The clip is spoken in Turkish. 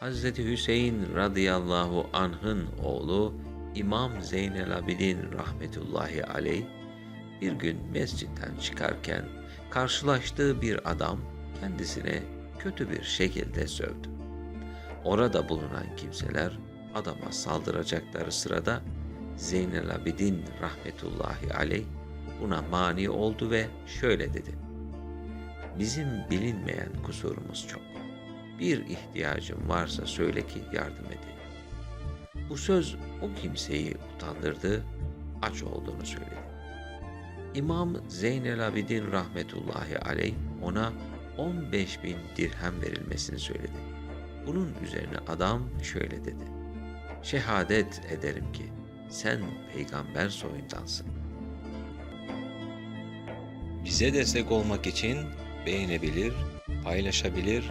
Hz. Hüseyin radıyallahu anh'ın oğlu İmam Zeynel Abidin rahmetullahi aleyh bir gün mescitten çıkarken karşılaştığı bir adam kendisine kötü bir şekilde sövdü. Orada bulunan kimseler adama saldıracakları sırada Zeynel Abidin rahmetullahi aleyh buna mani oldu ve şöyle dedi. Bizim bilinmeyen kusurumuz çok. Bir ihtiyacın varsa söyle ki yardım edeyim. Bu söz o kimseyi utandırdı, aç olduğunu söyledi. İmam Zeynel Abidin rahmetullahi aleyh ona 15 bin dirhem verilmesini söyledi. Bunun üzerine adam şöyle dedi. Şehadet ederim ki sen peygamber soyundansın. Bize destek olmak için beğenebilir, paylaşabilir,